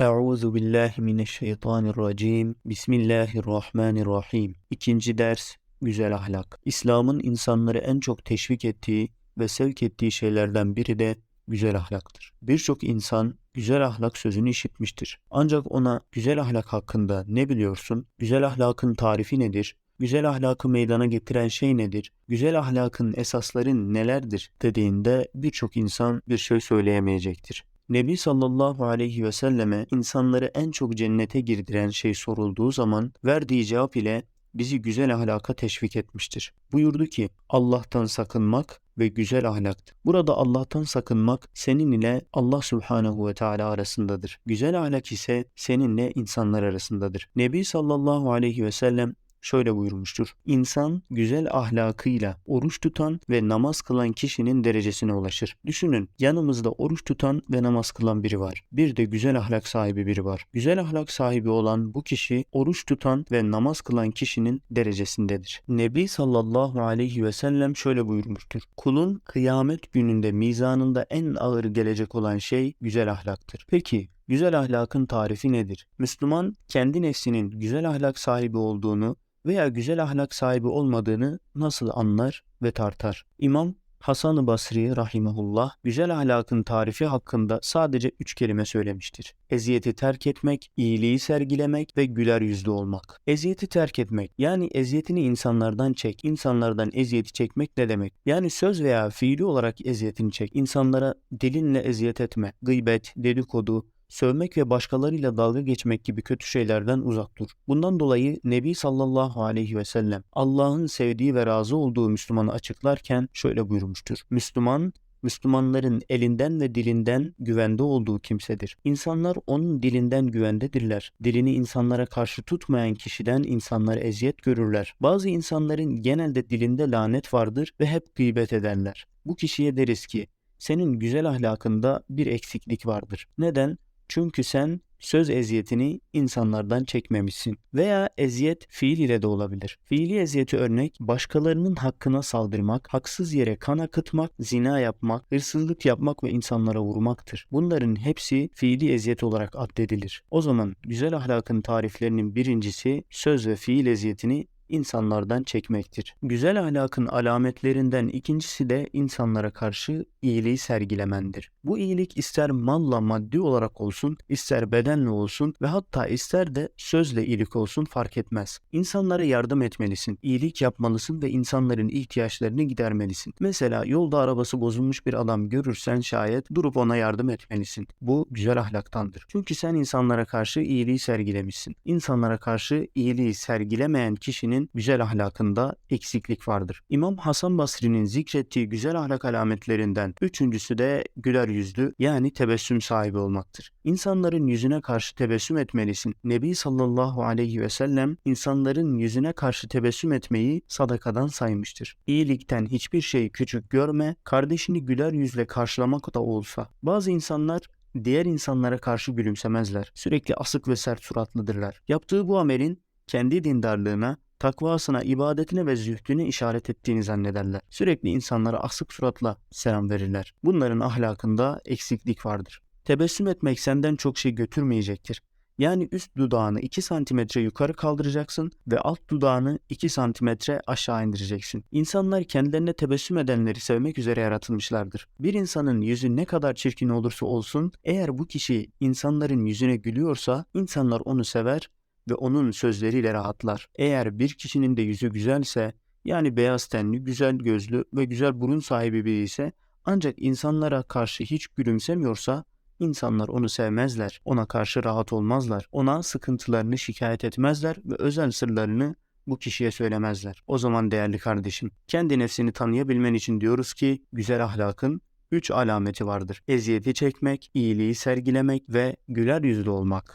Euzu billahi mineşşeytanirracim. Bismillahirrahmanirrahim. İkinci ders güzel ahlak. İslam'ın insanları en çok teşvik ettiği ve sevk ettiği şeylerden biri de güzel ahlaktır. Birçok insan güzel ahlak sözünü işitmiştir. Ancak ona güzel ahlak hakkında ne biliyorsun? Güzel ahlakın tarifi nedir? Güzel ahlakı meydana getiren şey nedir? Güzel ahlakın esasları nelerdir dediğinde birçok insan bir şey söyleyemeyecektir. Nebi sallallahu aleyhi ve selleme insanları en çok cennete girdiren şey sorulduğu zaman verdiği cevap ile bizi güzel ahlaka teşvik etmiştir. Buyurdu ki Allah'tan sakınmak ve güzel ahlaktır. Burada Allah'tan sakınmak senin ile Allah Subhanahu ve Teala arasındadır. Güzel ahlak ise seninle insanlar arasındadır. Nebi sallallahu aleyhi ve sellem şöyle buyurmuştur. İnsan güzel ahlakıyla oruç tutan ve namaz kılan kişinin derecesine ulaşır. Düşünün yanımızda oruç tutan ve namaz kılan biri var. Bir de güzel ahlak sahibi biri var. Güzel ahlak sahibi olan bu kişi oruç tutan ve namaz kılan kişinin derecesindedir. Nebi sallallahu aleyhi ve sellem şöyle buyurmuştur. Kulun kıyamet gününde mizanında en ağır gelecek olan şey güzel ahlaktır. Peki Güzel ahlakın tarifi nedir? Müslüman kendi nefsinin güzel ahlak sahibi olduğunu veya güzel ahlak sahibi olmadığını nasıl anlar ve tartar? İmam Hasan-ı Basri rahimahullah güzel ahlakın tarifi hakkında sadece üç kelime söylemiştir. Eziyeti terk etmek, iyiliği sergilemek ve güler yüzlü olmak. Eziyeti terk etmek yani eziyetini insanlardan çek. İnsanlardan eziyeti çekmek ne demek? Yani söz veya fiili olarak eziyetini çek. İnsanlara dilinle eziyet etme. Gıybet, dedikodu, sövmek ve başkalarıyla dalga geçmek gibi kötü şeylerden uzak dur. Bundan dolayı Nebi sallallahu aleyhi ve sellem Allah'ın sevdiği ve razı olduğu Müslümanı açıklarken şöyle buyurmuştur. Müslüman Müslümanların elinden ve dilinden güvende olduğu kimsedir. İnsanlar onun dilinden güvendedirler. Dilini insanlara karşı tutmayan kişiden insanlar eziyet görürler. Bazı insanların genelde dilinde lanet vardır ve hep gıybet ederler. Bu kişiye deriz ki senin güzel ahlakında bir eksiklik vardır. Neden? Çünkü sen söz eziyetini insanlardan çekmemişsin. Veya eziyet fiil ile de olabilir. Fiili eziyeti örnek başkalarının hakkına saldırmak, haksız yere kan akıtmak, zina yapmak, hırsızlık yapmak ve insanlara vurmaktır. Bunların hepsi fiili eziyet olarak addedilir. O zaman güzel ahlakın tariflerinin birincisi söz ve fiil eziyetini insanlardan çekmektir. Güzel ahlakın alametlerinden ikincisi de insanlara karşı iyiliği sergilemendir. Bu iyilik ister malla maddi olarak olsun, ister bedenle olsun ve hatta ister de sözle iyilik olsun fark etmez. İnsanlara yardım etmelisin, iyilik yapmalısın ve insanların ihtiyaçlarını gidermelisin. Mesela yolda arabası bozulmuş bir adam görürsen şayet durup ona yardım etmelisin. Bu güzel ahlaktandır. Çünkü sen insanlara karşı iyiliği sergilemişsin. İnsanlara karşı iyiliği sergilemeyen kişinin kişinin güzel ahlakında eksiklik vardır. İmam Hasan Basri'nin zikrettiği güzel ahlak alametlerinden üçüncüsü de güler yüzlü yani tebessüm sahibi olmaktır. İnsanların yüzüne karşı tebessüm etmelisin. Nebi sallallahu aleyhi ve sellem insanların yüzüne karşı tebessüm etmeyi sadakadan saymıştır. İyilikten hiçbir şeyi küçük görme, kardeşini güler yüzle karşılamak da olsa. Bazı insanlar diğer insanlara karşı gülümsemezler. Sürekli asık ve sert suratlıdırlar. Yaptığı bu amelin kendi dindarlığına, takvasına, ibadetine ve zühdüne işaret ettiğini zannederler. Sürekli insanlara asık suratla selam verirler. Bunların ahlakında eksiklik vardır. Tebessüm etmek senden çok şey götürmeyecektir. Yani üst dudağını 2 santimetre yukarı kaldıracaksın ve alt dudağını 2 santimetre aşağı indireceksin. İnsanlar kendilerine tebessüm edenleri sevmek üzere yaratılmışlardır. Bir insanın yüzü ne kadar çirkin olursa olsun eğer bu kişi insanların yüzüne gülüyorsa insanlar onu sever ve onun sözleriyle rahatlar. Eğer bir kişinin de yüzü güzelse, yani beyaz tenli, güzel gözlü ve güzel burun sahibi biri ise ancak insanlara karşı hiç gülümsemiyorsa insanlar onu sevmezler, ona karşı rahat olmazlar, ona sıkıntılarını şikayet etmezler ve özel sırlarını bu kişiye söylemezler. O zaman değerli kardeşim, kendi nefsini tanıyabilmen için diyoruz ki güzel ahlakın üç alameti vardır. Eziyeti çekmek, iyiliği sergilemek ve güler yüzlü olmak.